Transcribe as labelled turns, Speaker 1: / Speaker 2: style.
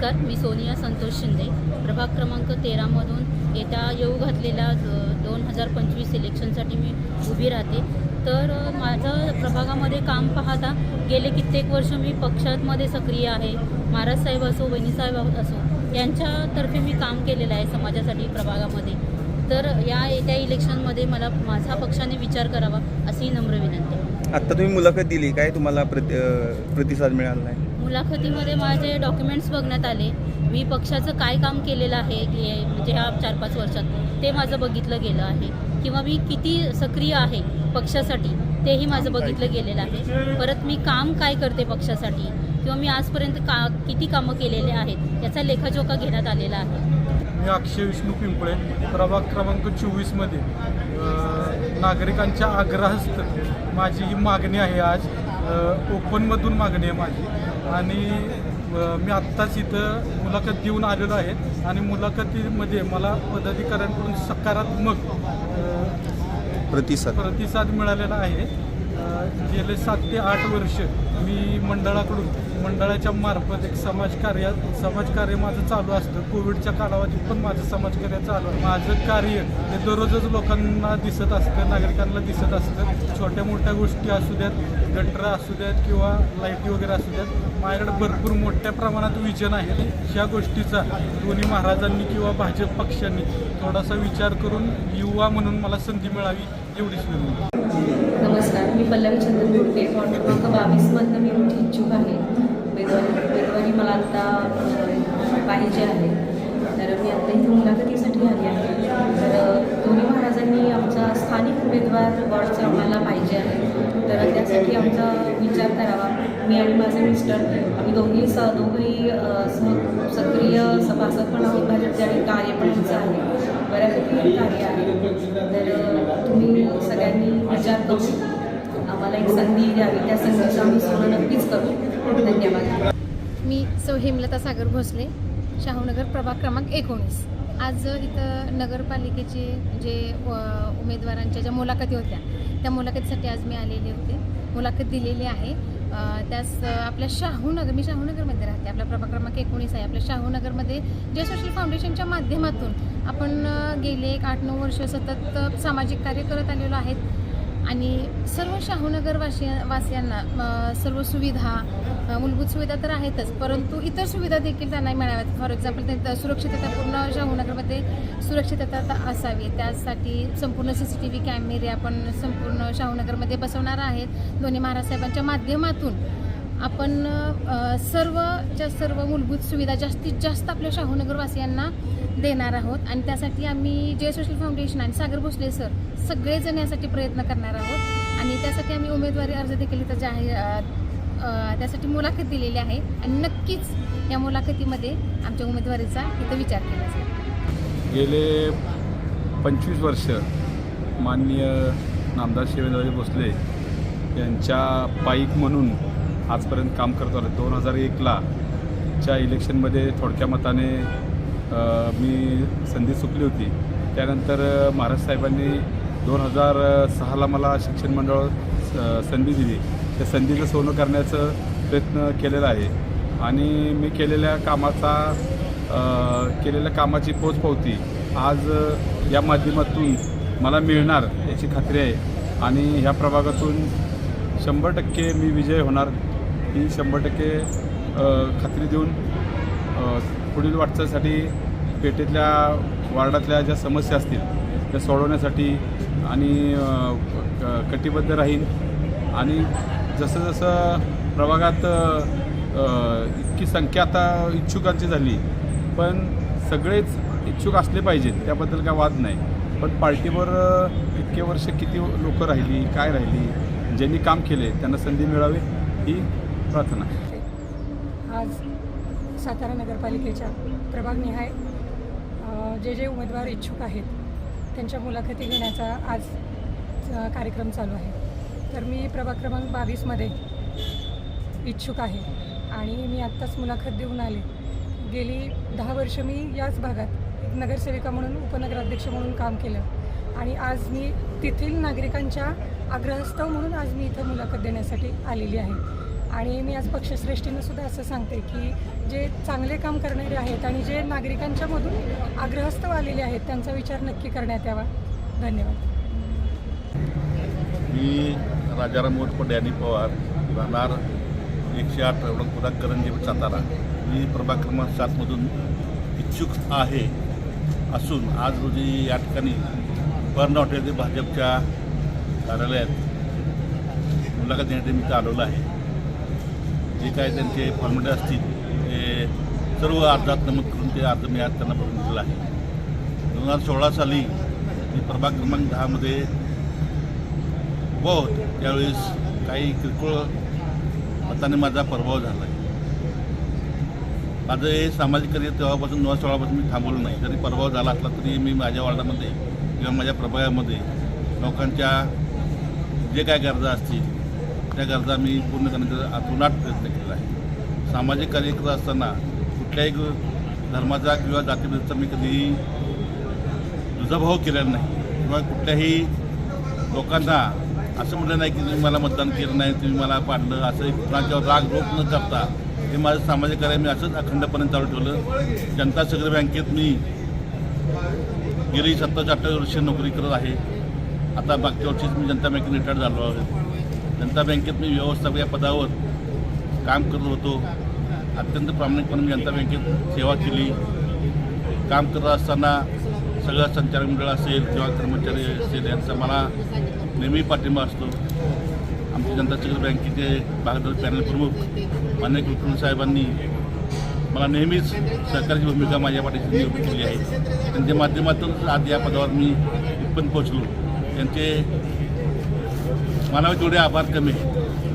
Speaker 1: नमस्कार मी सोनिया संतोष शिंदे. प्रभाग क्रमांक तेरामधून येत्या येऊ घातलेल्या दोन हजार पंचवीस इलेक्शनसाठी मी उभी राहते. तर माझं प्रभागामध्ये काम पाहता गेले कित्येक वर्ष मी पक्षामध्ये सक्रिय आहे. महाराज साहेब असो वहिनीसाहेब असो यांच्यातर्फे मी काम केलेलं आहे समाजासाठी प्रभागामध्ये. तर या येत्या इलेक्शनमध्ये मला माझा पक्षाने विचार करावा अशी नम्र विनंती
Speaker 2: आत्ता तुम्ही मुलाखत दिली काय तुम्हाला प्रति प्रतिसाद मिळाला नाही?
Speaker 1: मुलाखतीमध्ये माझे डॉक्युमेंट्स बघण्यात आले. मी पक्षाचं काय काम केलेलं आहे हे म्हणजे ह्या चार पाच वर्षात ते माझं बघितलं गेलं आहे. किंवा मी किती सक्रिय आहे पक्षासाठी तेही माझं बघितलं गेलेलं आहे. परत मी काम काय करते पक्षासाठी? किंवा मी आजपर्यंत का किती कामं केलेले आहेत? याचा लेखाजोखा घेण्यात आलेला आहे.
Speaker 3: मी अक्षय विष्णू पिंपळे प्रभाग क्रमांक चोवीसमध्ये नागरिकांच्या आग्रहास्त माझी ही मागणी आहे आज. ओपनमधून मागणी आहे माझी. आणि मी आत्ताच इथं मुलाखत देऊन आलेलो आहे. आणि मुलाखतीमध्ये मला पदाधिकाऱ्यांकडून सकारात्मक
Speaker 2: प्रतिसाद.
Speaker 3: प्रतिसाद मिळालेला आहे. गेले सात ते आठ वर्ष मी मंडळाकडून मंडळाच्या मार्फत एक समाजकार्य समाजकार्य माझं चालू असतं. कोविडच्या कालावधीत पण माझं समाजकार्य चालू आहे माझं कार्य हे दररोजच लोकांना दिसत असतं नागरिकांना दिसत असतं. छोट्या मोठ्या गोष्टी असू द्यात गटर असू द्यात किंवा लाईटी वगैरे असू द्यात माझ्याकडे भरपूर मोठ्या प्रमाणात विजन आहे. ह्या गोष्टीचा दोन्ही महाराजांनी किंवा भाजप पक्षांनी थोडासा विचार करून युवा म्हणून मला संधी मिळावी एवढीच विनंती.
Speaker 4: नमस्कार मी पल्लवी चंद्रन गुडके वॉर्ड क्रमांक बावीसमधनं मी मोठी इच्छुक आहे. उमेदवारी उमेदवारी मला आत्ता पाहिजे आहे. तर मी आत्ता इथे मुलाखतीसाठी आली आहे. तर दोन्ही महाराजांनी आमचा स्थानिक उमेदवार वॉर्डचा आम्हाला पाहिजे आहे. तर त्यासाठी आमचा विचार करावा. मी आणि माझे मिस्टर आम्ही दोन्ही स दोघंही सह सक्रिय सभासद पण आहोत भाजपचे आणि कार्य पण आमचं आहे. बऱ्यापैकी कार्य आहे. तर तुम्ही सगळ्यांनी विचार करून आम्हाला एक संधी द्यावी. त्या संधीचं आम्ही सोनं नक्कीच करू. धन्यवाद.
Speaker 5: मी सौ हेमलता सागर भोसले शाहूनगर प्रभाग क्रमांक एकोणीस. आज इथं नगरपालिकेचे जे उमेदवारांच्या ज्या मुलाखती होत्या त्या मुलाखतीसाठी आज मी आलेले होते. मुलाखत दिलेली आहे. त्यास आपल्या शाहूनगर मी शाहूनगरमध्ये राहते. आपला प्रभाग क्रमांक एकोणीस आहे. आपल्या शाहूनगरमध्ये जे सोशल फाउंडेशनच्या माध्यमातून आपण गेले एक आठ नऊ वर्ष सतत सामाजिक कार्य करत आलेलो आहेत. आणि सर्व शाहूनगर वासियांना सर्व सुविधा मूलभूत सुविधा तर आहेतच परंतु इतर सुविधा देखील त्यांना मिळाव्यात. फॉर एक्झाम्पल ते सुरक्षितता पूर्ण शाहूनगरमध्ये सुरक्षितता असावी. त्यासाठी संपूर्ण सी सी टी व्ही कॅमेरे आपण संपूर्ण शाहूनगरमध्ये बसवणार आहेत. दोन्ही महाराज साहेबांच्या माध्यमातून आपण सर्वच्या सर्व मूलभूत सुविधा जास्तीत जास्त आपल्या शाहूनगरवासियांना देणार आहोत. आणि त्यासाठी आम्ही जय सोशल फाउंडेशन आणि सागर भोसले सर सगळेजण यासाठी प्रयत्न करणार आहोत. आणि त्यासाठी आम्ही उमेदवारी अर्ज देखील इथं जाहीर त्यासाठी मुलाखत दिलेली आहे. आणि नक्कीच या मुलाखतीमध्ये आमच्या उमेदवारीचा इथं विचार केला जाईल.
Speaker 6: गेले पंचवीस वर्ष माननीय नामदार शिवेंद्रजी भोसले यांच्या पाईक म्हणून आजपर्यंत काम करतो आलो दोन हजार एकला च्या इलेक्शनमध्ये थोडक्या मताने मी संधी चुकली होती. त्यानंतर महाराज साहेबांनी दोन हजार सहाला मला शिक्षण मंडळ स- संधी दिली. त्या संधीचं सोनं करण्याचं प्रयत्न केलेला आहे. आणि मी केलेल्या कामाचा केलेल्या कामाची पोचपावती आज या माध्यमातून मला मिळणार याची खात्री आहे. आणि ह्या प्रभागातून शंभर टक्के मी विजय होणार ही शंभर टक्के खात्री देऊन पुढील वाटचालीसाठी पेठेतल्या वार्डातल्या ज्या समस्या असतील त्या सोडवण्यासाठी आणि क- कटिबद्ध राहीन. आणि जसं जसं प्रभागात इतकी संख्या आता इच्छुकांची झाली पण सगळेच इच्छुक असले पाहिजेत त्याबद्दल काय वाद नाही. पण पार्टीवर इतके वर्ष किती लोकं राहिली काय राहिली ज्यांनी काम केले त्यांना संधी मिळावी ही प्रार्थना.
Speaker 7: आज सातारा नगरपालिकेच्या प्रभागनिहाय जे जे उमेदवार इच्छुक आहेत त्यांच्या मुलाखती घेण्याचा आज कार्यक्रम चालू आहे. तर मी प्रभाग क्रमांक बावीसमध्ये इच्छुक आहे आणि मी आत्ताच मुलाखत देऊन आले. गेली दहा वर्ष मी याच भागात एक नगरसेविका म्हणून उपनगराध्यक्ष म्हणून काम केलं आणि आज मी तेथील नागरिकांच्या आग्रहस्तव म्हणून आज मी इथं मुलाखत देण्यासाठी आलेली आहे. आणि मी आज पक्षश्रेष्ठीनं सुद्धा असं सांगते की जे चांगले काम करणारे आहेत आणि जे नागरिकांच्या मधून आग्रहस्थव आलेले आहेत त्यांचा विचार नक्की करण्यात यावा. धन्यवाद.
Speaker 8: मी राजाराम मोरपट पवार राहणार एकशे आठ रवणपुरा करंजी सातारा. मी प्रभाग क्रमांक सातमधून इच्छुक आहे असून आज रोजी या ठिकाणी बर्न हॉटेल भाजपच्या कार्यालयात मुलाखत देण्यासाठी मी आलेलो आहे. जे काय त्यांचे फॉर्मॅलिटी असतील ते सर्व अर्जात नमूद करून ते अर्ज मी आज त्यांना भरून दिलेला आहे. दोन हजार सोळा साली मी प्रभाग क्रमांक दहामध्ये उभा होतो त्यावेळेस काही किरकोळ मताने माझा प्रभाव झाला. आहे माझं हे सामाजिक कार्य तेव्हापासून नऊ सोळापासून मी थांबवलं नाही. जरी प्रभाव झाला असला तरी मी माझ्या वार्डामध्ये किंवा माझ्या प्रभागामध्ये लोकांच्या जे काय गरजा असतील त्या गरजा मी पूर्ण करण्याचा अतोनाट प्रयत्न केलेला आहे. सामाजिक कार्यकर्ता असताना कुठल्याही धर्माचा किंवा जातीबद्दलचा मी कधीही दुजाभाव केलेला नाही. किंवा कुठल्याही लोकांना असं म्हटलं नाही की तुम्ही मला मतदान केलं नाही तुम्ही मला पाडलं असं एक कुणाच्यावर राग रोप न करता हे माझं सामाजिक कार्य मी असंच अखंडपणे चालू ठेवलं. जनता सगळी बँकेत मी गेली सत्ताच्या अठ्ठावीस वर्ष नोकरी करत आहे. आता मागच्या वर्षीच मी जनता बँकेत रिटायर झालो आहे. जनता बँकेत मी व्यवस्थापक या पदावर काम करत होतो. अत्यंत प्रामाणिकपणे मी जनता बँकेत सेवा केली. काम करत असताना सगळं संचालक मंडळ असेल किंवा कर्मचारी असेल यांचा मला नेहमी पाठिंबा असतो. आमच्या जनता सगळी बँकेचे भागदार पॅनल प्रमुख मान्य कुलकर्णी साहेबांनी मला नेहमीच सरकारची भूमिका माझ्या पाठीशी नियुक्त केली आहे. त्यांच्या माध्यमातून आज या पदावर मी इथपर्यंत पोहोचलो. त्यांचे मला तेवढे आभार कमी. आहेत